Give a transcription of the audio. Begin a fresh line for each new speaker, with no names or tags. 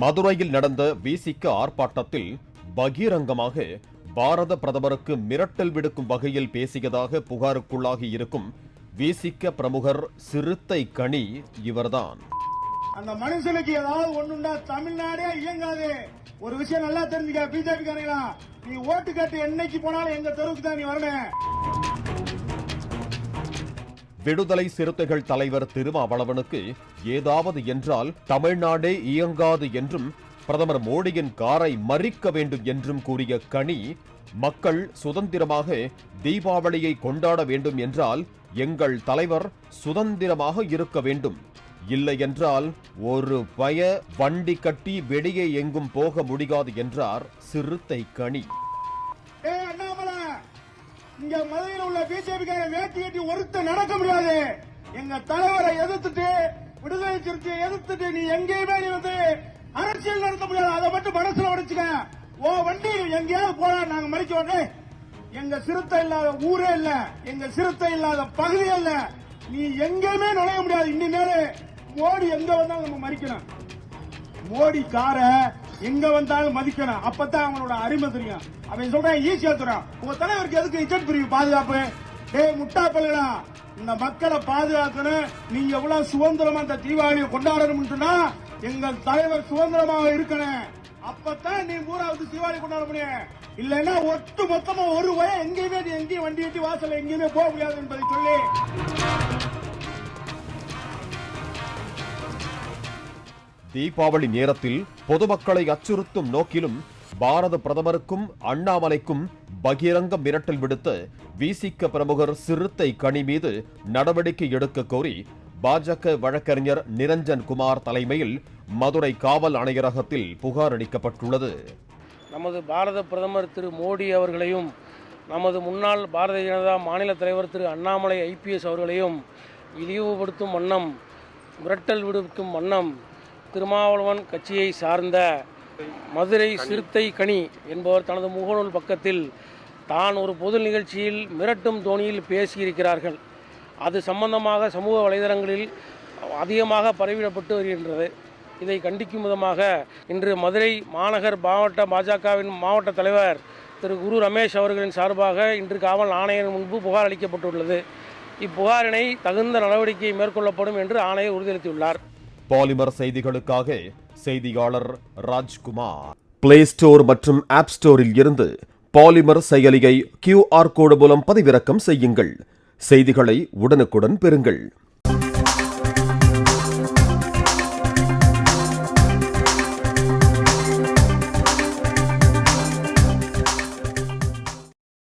மதுரையில் நடந்த விசிக ஆர்ப்பாட்டத்தில் பகிரங்கமாக பாரத பிரதமருக்கு மிரட்டல் விடுக்கும் வகையில் பேசியதாக புகாருக்குள்ளாகி இருக்கும் விசிக்க பிரமுகர் சிறுத்தை கனி இவர்தான்.
அந்த மனுஷனுக்கு ஏதாவது ஒண்ணுண்டா தமிழ்நாடே இயங்காது. ஒரு விஷயம் நல்லா தெரிஞ்சுக்க பிஜேபி காரங்களா? நீ ஓட்டு கேட்டு என்னைக்கு போனாலும் எங்க தெருவுக்கு தான் நீ வரணும்.
விடுதலை சிறுத்தைகள் தலைவர் திருமாவளவனுக்கு ஏதாவது என்றால் தமிழ்நாடே இயங்காது என்றும் பிரதமர் மோடியின் காரை மறிக்க வேண்டும் என்றும் கூறிய கனி மக்கள் சுதந்திரமாக தீபாவளியை கொண்டாட வேண்டும் என்றால் எங்கள் தலைவர் சுதந்திரமாக இருக்க வேண்டும். இல்லை என்றால் ஒரு பய வண்டி கட்டி வெளியே எங்கும் போக முடியாது என்றார் சிறுத்தை கனி.
இங்க மதுரையில் உள்ள பிஜேபிக்கார வேட்டி கட்டி ஒருத்த நடக்க முடியாது. எங்க தலைவரை எதிர்த்துட்டு விடுதலை சிறுத்தையை எதிர்த்துட்டு நீ எங்கேயுமே நீ வந்து அரசியல் நடத்த முடியாது. அதை மட்டும் மனசுல உடைச்சுக்க ஓ வண்டி எங்கேயாவது போனா நாங்க மறிக்க உடனே எங்க சிறுத்தை இல்லாத ஊரே இல்ல. எங்க சிறுத்தை இல்லாத பகுதியே இல்ல. நீ எங்கேயுமே நுழைய முடியாது. இனிமேல் மோடி எங்க வந்தாலும் நம்ம மறிக்கணும். மோடி காரை எங்க வந்தாலும் மதிக்கணும். அப்பதான் அவங்களோட அருமை தெரியும். அவன் சொல்றேன் ஈஸியா தரும் உங்க தலைவருக்கு எதுக்கு இஜெட் பிரிவு பாதுகாப்பு? ஏ முட்டா பல்லுடா இந்த மக்களை பாதுகாக்கணும். நீங்க எவ்வளவு சுதந்திரமா இந்த தீபாவளியை கொண்டாடணும்னு சொன்னா எங்கள் தலைவர் சுதந்திரமாக இருக்கணும். அப்பதான் நீ மூணாவது தீபாவளி கொண்டாட முடியும். இல்லைன்னா ஒட்டு மொத்தமா ஒரு வய எங்கேயுமே நீ எங்கேயும் வண்டி ஏற்றி வாசல் எங்கேயுமே போக முடியாது என்பதை சொல்லி
தீபாவளி நேரத்தில் பொதுமக்களை அச்சுறுத்தும் நோக்கிலும் பாரத பிரதமருக்கும் அண்ணாமலைக்கும் பகிரங்க மிரட்டல் விடுத்த விசிக பிரமுகர் சிறுத்தை கனி மீது நடவடிக்கை எடுக்க கோரி பாஜக வழக்கறிஞர் நிரஞ்சன் குமார் தலைமையில் மதுரை காவல் ஆணையரகத்தில் புகார் அளிக்கப்பட்டுள்ளது.
நமது பாரத பிரதமர் திரு மோடி அவர்களையும் நமது முன்னாள் பாரதிய ஜனதா மாநில தலைவர் திரு அண்ணாமலை ஐபிஎஸ் அவர்களையும் இழிவுபடுத்தும் வண்ணம் மிரட்டல் விடுக்கும் வண்ணம் திருமாவளவன் கட்சியை சார்ந்த மதுரை சிறுத்தை கனி என்பவர் தனது முகநூல் பக்கத்தில் தான் ஒரு பொது நிகழ்ச்சியில் மிரட்டும் தோணியில் பேசியிருக்கிறார்கள். அது சம்பந்தமாக சமூக வலைதளங்களில் அதிகமாக பரவிடப்பட்டு வருகின்றது. இதை கண்டிக்கும் விதமாக இன்று மதுரை மாநகர் மாவட்ட பாஜகவின் மாவட்ட தலைவர் திரு குரு ரமேஷ் அவர்களின் சார்பாக இன்று காவல் ஆணையர் முன்பு புகார் அளிக்கப்பட்டுள்ளது. இப்புகாரினை தகுந்த நடவடிக்கை மேற்கொள்ளப்படும் என்று ஆணையர் உறுதியளித்துள்ளார்.
பாலிமர் செய்திகளுக்காக செய்தியாளர் ராஜ்குமார். பிளே ஸ்டோர் மற்றும் ஆப் ஸ்டோரில் இருந்து பாலிமர் செயலியை கியூஆர் கோடு மூலம் பதிவிறக்கம் செய்யுங்கள். செய்திகளை உடனுக்குடன் பெறுங்கள்.